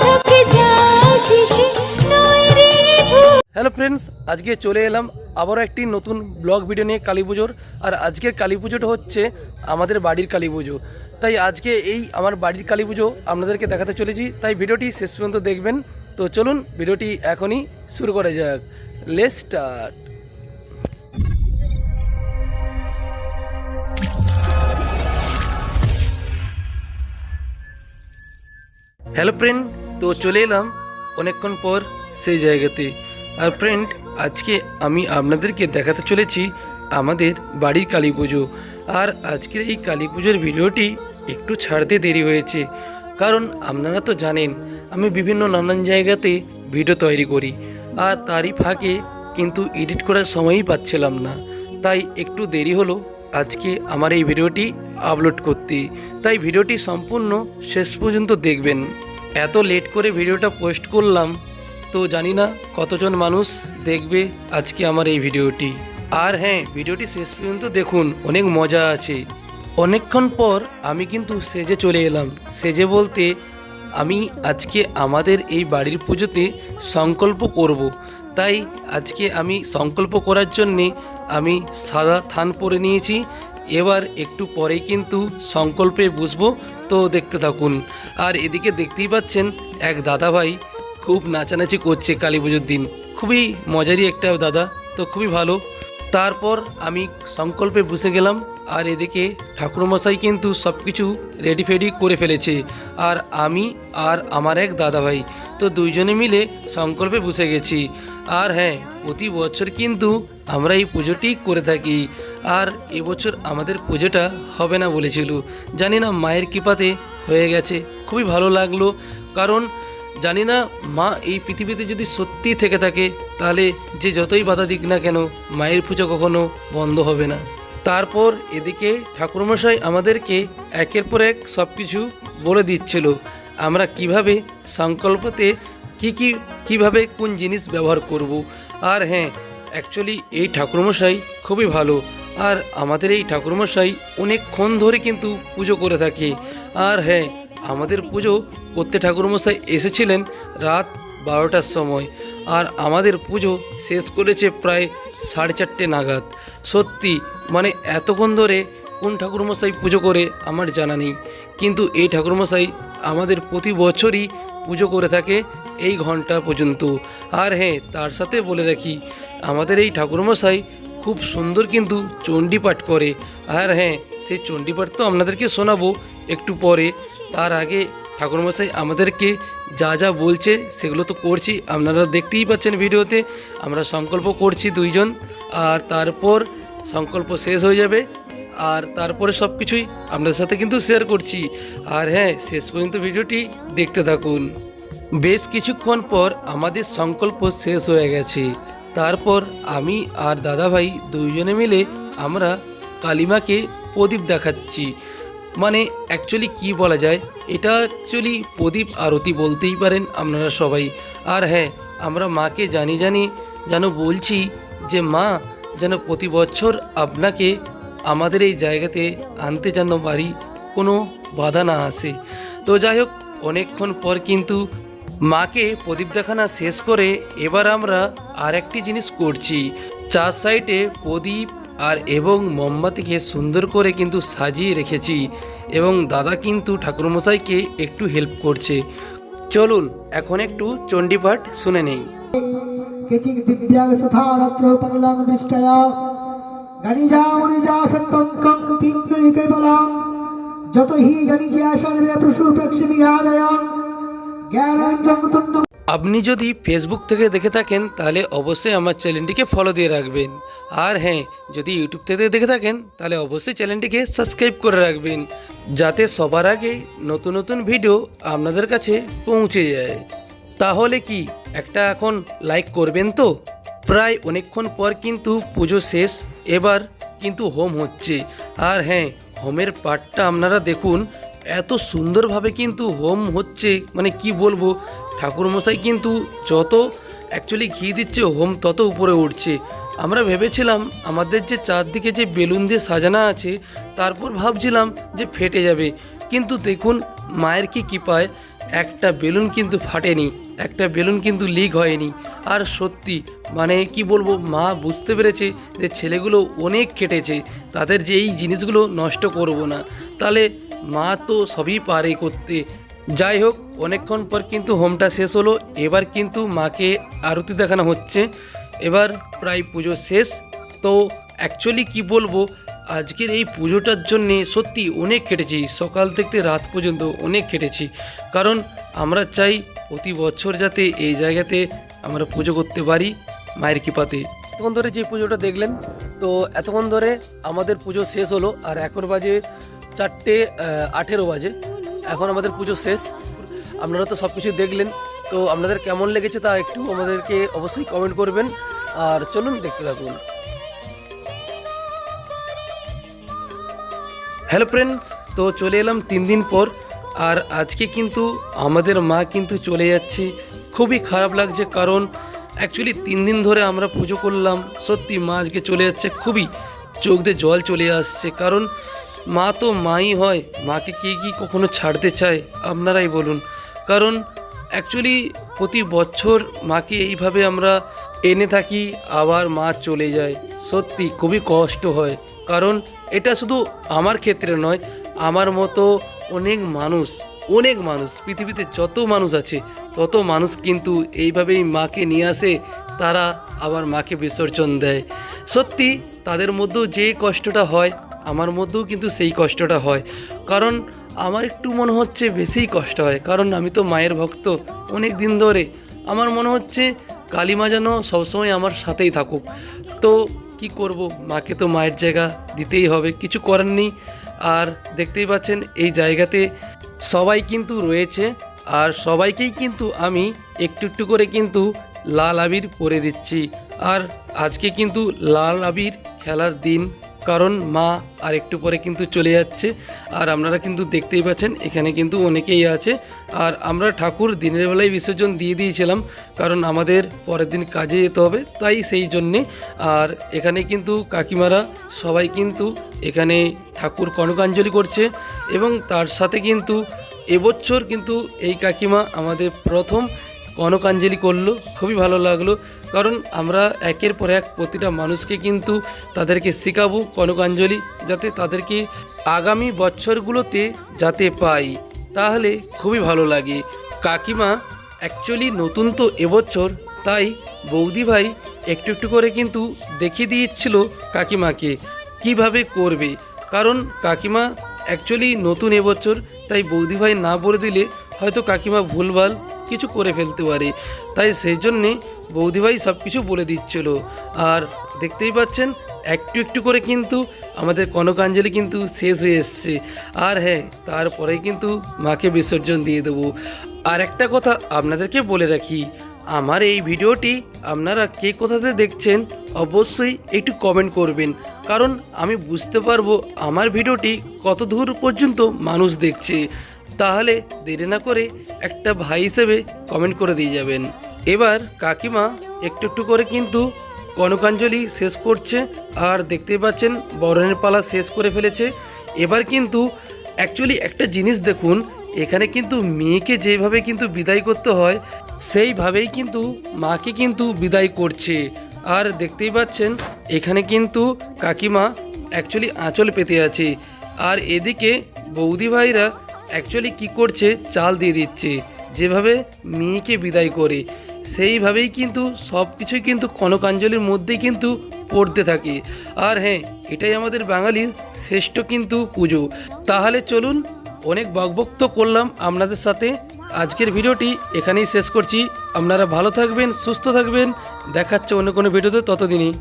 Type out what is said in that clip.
থাকে যাচ্ছে সে নয় রে ভুল হ্যালো ফ্রেন্ডস আজকে চলে এলাম আবারও একটি নতুন ব্লগ ভিডিও নিয়ে কালী পুজোর। আর আজকের কালী পুজোটা হচ্ছে আমাদের বাড়ির কালী পুজো। তাই আজকে এই আমার বাড়ির কালী পুজো আপনাদেরকে দেখাতে চলেছি। তাই ভিডিওটি শেষ পর্যন্ত দেখবেন। তো চলুন ভিডিওটি এখনই শুরু করা যাক। স্টার্ট হ্যালো ফ্রেন্ড তো চলে এলাম অনেকক্ষণ পর সেই জায়গাতে। আর ফ্রেন্ড আজকে আমি আপনাদেরকে দেখাতে চলেছি আমাদের বাড়ির কালী পুজো। আর আজকের এই কালী পুজোর ভিডিওটি একটু ছাড়তে দেরি হয়েছে। কারণ আপনারা তো জানেন, আমি বিভিন্ন নানান জায়গাতে ভিডিও তৈরি করি, আর তারই ফাঁকে কিন্তু এডিট করার সময়ই পাচ্ছিলাম না। তাই একটু দেরি হলো আজকে আমার এই ভিডিওটি আপলোড করতে। তাই ভিডিওটি সম্পূর্ণ শেষ পর্যন্ত দেখবেন। এত লেট করে ভিডিওটা পোস্ট করলাম, তো জানি না কতজন মানুষ দেখবে আজকে আমার এই ভিডিওটি আর হ্যাঁ ভিডিওটি শেষ পর্যন্ত দেখুন, অনেক মজা আছে। অনেকক্ষণ পর আমি কিন্তু সেজে চলে এলাম। সেজে বলতে আমি আজকে আমাদের এই বাড়ির পুজোতে সংকল্প করব। তাই আজকে আমি সংকল্প করার জন্যে আমি সাদা থান পরে নিয়েছি। এবার একটু পরেই কিন্তু সংকল্পে বসবো। তো দেখতে থাকুন। আর এদিকে দেখতেই পাচ্ছেন এক দাদা ভাই খুব নাচানাচি করছে কালী পুজোর দিন। খুবই মজারই একটা দাদা। তো খুবই ভালো। তারপর আমি সংকল্পে বসে গেলাম। আর এদিকে ঠাকুরমশাই কিন্তু সব কিছু রেডি ফেডি করে ফেলেছে। আর আমি আর আমার এক দাদা ভাই তো দুইজনে মিলে সংকল্পে বসে গেছি। আর হ্যাঁ প্রতি বছর কিন্তু আমরা এই পুজোটি করে থাকি। আর এবছর আমাদের পুজোটা হবে না বলেছিল। জানি না মায়ের কৃপাতে হয়ে গেছে, খুবই ভালো লাগল। কারণ জানি না মা এই পৃথিবীতে যদি সত্যি থেকে থাকে, তাহলে যে যতই বাধা দিক না কেন, মায়ের পুজো কখনো বন্ধ হবে না। তারপর এদিকে ঠাকুরমশাই আমাদেরকে একের পর এক সব কিছু বলে দিচ্ছিল। আমরা কীভাবে সংকল্পতে কি কি, কীভাবে কোন জিনিস ব্যবহার করব। আর হ্যাঁ অ্যাকচুয়ালি এই ঠাকুরমশাই খুবই ভালো। আর আমাদের এই ঠাকুরমশাই অনেকক্ষণ ধরে কিন্তু পুজো করে থাকে। আর হ্যাঁ আমাদের পুজো করতে ঠাকুরমশাই এসেছিলেন রাত বারোটার সময়। আর আমাদের পুজো শেষ করেছে প্রায় সাড়ে চারটে নাগাদ। সত্যি মানে এতক্ষণ ধরে কোন ঠাকুরমশাই পুজো করে আমার জানা নেই। কিন্তু এই ঠাকুরমশাই আমাদের প্রতি বছরই পুজো করে থাকে এই ঘণ্টা পর্যন্ত। আর হ্যাঁ তার সাথে বলে রাখি, আমাদের এই ঠাকুরমশাই খুব সুন্দর কিন্তু চণ্ডী পাঠ করে। আর হ্যাঁ সেই চণ্ডীপাঠ তো আপনাদেরকে শোনাবো একটু পরে। তার আগে ঠাকুরমশাই আমাদেরকে যা যা বলছে সেগুলো তো করছি। আপনারা দেখতেই পাচ্ছেন ভিডিওতে, আমরা সংকল্প করছি দুইজন, আর তারপর সংকল্প শেষ হয়ে যাবে, আর তারপরে সব কিছুই আপনাদের সাথে কিন্তু শেয়ার করছি। আর হ্যাঁ শেষ পর্যন্ত ভিডিওটি দেখতে থাকুন। বেশ কিছুক্ষণ পর আমাদের সংকল্প শেষ হয়ে গেছে। তারপর আমি আর দাদাভাই দুইজনে মিলে আমরা কালিমাকে প্রদীপ দেখাচ্ছি। মানে অ্যাকচুয়ালি কি বলা যায়? এটা অ্যাকচুয়ালি প্রদীপ আরতি বলতেই পারেন আপনারা সবাই। আর হ্যাঁ আমরা মাকে জানি জানি যেন বলছি যে, মা, যেন প্রতি বছর আপনাকে আমাদের এই জায়গাতে আনতে যেন বাড়ি কোনো বাধা না আসে। তো যাই হোক, অনেকক্ষণ পর কিন্তু মাকে প্রদীপ দেখানা শেষ করে এবার আমরা আর একটি জিনিস করছি। চার সাইডে প্রদীপ আর এবং মোমবাতিকে সুন্দর করে কিন্তু সাজিয়ে রেখেছি এবং দাদা কিন্তু ঠাকুরমশাইকে একটু হেল্প করছে। চলুন এখন একটু চণ্ডীপাঠ শুনে নেই। যত হি সর্বে আপনি যদি ফেসবুক থেকে দেখে থাকেন তাহলে অবশ্যই আমার চ্যানেলটিকে ফলো দিয়ে রাখবেন। আর হ্যাঁ যদি ইউটিউব থেকে দেখে থাকেন, তাহলে অবশ্যই চ্যানেলটিকে সাবস্ক্রাইব করে রাখবেন, যাতে সবার আগে নতুন নতুন ভিডিও আপনাদের কাছে পৌঁছে যায়। তাহলে কি, একটা এখন লাইক করবেন তো? প্রায় অনেকক্ষণ পর কিন্তু পুজো শেষ, এবার কিন্তু হোম হচ্ছে। আর হ্যাঁ হোমের পার্টটা আপনারা দেখুন, এত সুন্দরভাবে কিন্তু হোম হচ্ছে মানে কি বলব, ঠাকুরমশাই কিন্তু যত অ্যাকচুয়ালি ঘি দিচ্ছে, হোম তত উপরে উঠছে। আমরা ভেবেছিলাম আমাদের যে চারদিকে যে বেলুন দিয়ে সাজানো আছে, তারপর ভাবছিলাম যে ফেটে যাবে। কিন্তু দেখুন, মায়ের কি কৃপায়, একটা বেলুন কিন্তু ফাটেনি, একটা বেলুন কিন্তু লিক হয়নি। আর সত্যি মানে কি বলব, মা বুঝতে পেরেছে যে ছেলেগুলো অনেক খেটেছে, তাদের যে এই জিনিসগুলো নষ্ট করব না। তাহলে মা তো সবই পারে করতে। যাই হোক, অনেকক্ষণ পর কিন্তু হোমটা শেষ হলো, এবার কিন্তু মাকে আরতি দেখানো হচ্ছে। এবার প্রায় পুজো শেষ। তো অ্যাকচুয়ালি কি বলব, আজকের এই পুজোটার জন্যে সত্যি অনেক কেটেছি। সকাল থেকে রাত পর্যন্ত অনেক কেটেছি। কারণ আমরা চাই প্রতি বছর যাতে এই জায়গাতে আমরা পুজো করতে পারি মায়ের কৃপাতে। এতক্ষণ ধরে যে পুজোটা দেখলেন, তো এতক্ষণ ধরে আমাদের পুজো শেষ হলো। আর এখন বাজে চারটে আঠেরো বাজে। এখন আমাদের পুজো শেষ। আপনারা তো সব কিছু দেখলেন। তো আপনাদের কেমন লেগেছে তা একটু আমাদেরকে অবশ্যই কমেন্ট করবেন। আর চলুন দেখতে থাকুন। হ্যালো ফ্রেন্ডস তো চলে এলাম তিন দিন পর। আর আজকে কিন্তু আমাদের মা কিন্তু চলে যাচ্ছে। খুবই খারাপ লাগছে কারণ অ্যাকচুয়ালি তিন দিন ধরে আমরা পুজো করলাম। সত্যি মা আজকে চলে যাচ্ছে, খুবই চোখ দিয়ে জল চলে আসছে। কারণ মা তো মাই হয়, মাকে কে কি কখনো ছাড়তে চায়? আপনারাই বলুন। কারণ অ্যাকচুয়ালি প্রতি বছর মাকে এইভাবে আমরা এনে থাকি, আবার মা চলে যায়। সত্যি, খুবই কষ্ট হয়। কারণ এটা শুধু আমার ক্ষেত্রে নয়, আমার মতো অনেক মানুষ অনেক মানুষ, পৃথিবীতে যত মানুষ আছে, তত মানুষ কিন্তু এইভাবেই মাকে নিয়ে আসে, তারা আবার মাকে বিসর্জন দেয়। সত্যি, তাদের মধ্যেও যে কষ্টটা হয়, আমার মধ্যেও কিন্তু সেই কষ্টটা হয়। কারণ আমার একটু মনে হচ্ছে বেশিই কষ্ট হয়, কারণ আমি তো মায়ের ভক্ত অনেক দিন ধরে। আমার মনে হচ্ছে কালীমা যেন সবসময় আমার সাথেই থাকুক। তো কি করব? মাকে তো মায়ের জায়গা দিতেই হবে, কিছু করার নেই। আর দেখতেই পাচ্ছেন, এই জায়গাতে সবাই কিন্তু রয়েছে। আর সবাইকেই কিন্তু আমি একটু একটু করে কিন্তু লাল আবির পরে দিচ্ছি। আর আজকে কিন্তু লাল আবির খেলার দিন কারণ মা আর একটু পরে কিন্তু চলে যাচ্ছে। আর আপনারা কিন্তু দেখতেই পাচ্ছেন, এখানে কিন্তু অনেকেই আছে। আর আমরা ঠাকুর দিনের বেলায় বিসর্জন দিয়ে দিয়েছিলাম, কারণ আমাদের পরের দিন কাজে যেতে হবে, তাই সেই জন্যে। আর এখানে কিন্তু কাকিমারা সবাই কিন্তু এখানে ঠাকুর কনকাঞ্জলি করছে এবং তার সাথে কিন্তু এবছর কিন্তু এই কাকিমা আমাদের প্রথম কনকাঞ্জলি করল, খুবই ভালো লাগল। কারণ আমরা একের পর এক প্রতিটা মানুষকে কিন্তু তাদেরকে শেখাবো কনকাঞ্জলি যাতে তাদেরকে আগামী বছরগুলোতে যাতে পাই। তাহলে খুবই ভালো লাগে। কাকিমা অ্যাকচুয়ালি নতুন তো এবছর, তাই বৌদি ভাই একটু একটু করে কিন্তু দেখিয়ে দিয়েছিল কাকিমাকে, কীভাবে করবে। কারণ কাকিমা অ্যাকচুয়ালি নতুন এবছর, তাই বৌদি ভাই না বলে দিলে হয়তো কাকিমা ভুলভাল কিছু করে ফেলতে পারে। তাই সেই জন্যে বৌদিভাই সব কিছু বলে দিচ্ছিল। আর দেখতেই পাচ্ছেন, একটু একটু করে কিন্তু আমাদের কনকাঞ্জলি কিন্তু শেষ হয়ে এসছে। আর হ্যাঁ তারপরেই কিন্তু মাকে বিসর্জন দিয়ে দেবো। আর একটা কথা আপনাদেরকে বলে রাখি, আমার এই ভিডিওটি আপনারা কে কোথাতে দেখছেন অবশ্যই একটু কমেন্ট করবেন। কারণ আমি বুঝতে পারব আমার ভিডিওটি কত দূর পর্যন্ত মানুষ দেখছে। তাহলে দেরি না করে একটা ভাই হিসেবে কমেন্ট করে দিয়ে যাবেন। এবার কাকিমা একটু একটু করে কিন্তু কনকাঞ্জলি শেষ করছে আর দেখতে পাচ্ছেন বরণের পালা শেষ করে ফেলেছে। এবার কিন্তু অ্যাকচুয়ালি একটা জিনিস দেখুন, এখানে কিন্তু মেয়েকে যেভাবে কিন্তু বিদায় করতে হয়, সেইভাবেই কিন্তু মাকে কিন্তু বিদায় করছে। আর দেখতেই পাচ্ছেন এখানে কিন্তু কাকিমা অ্যাকচুয়ালি আঁচল পেতে আছে। আর এদিকে বৌদি ভাইরা অ্যাকচুয়ালি কি করছে? চাল দিয়ে দিচ্ছে। যেভাবে মেয়েকে বিদায় করে, সেইভাবেই কিন্তু সব কিছুই কিন্তু কনকাঞ্জলির মধ্যেই কিন্তু পড়তে থাকে। আর হ্যাঁ এটাই আমাদের বাঙালির শ্রেষ্ঠ কিন্তু পুজো। তাহলে চলুন, অনেক বকবক্ত করলাম আপনাদের সাথে। আজকের ভিডিওটি এখানেই শেষ করছি। আপনারা ভালো থাকবেন, সুস্থ থাকবেন। দেখাচ্ছে অন্য কোনো ভিডিওতে ততদিনই।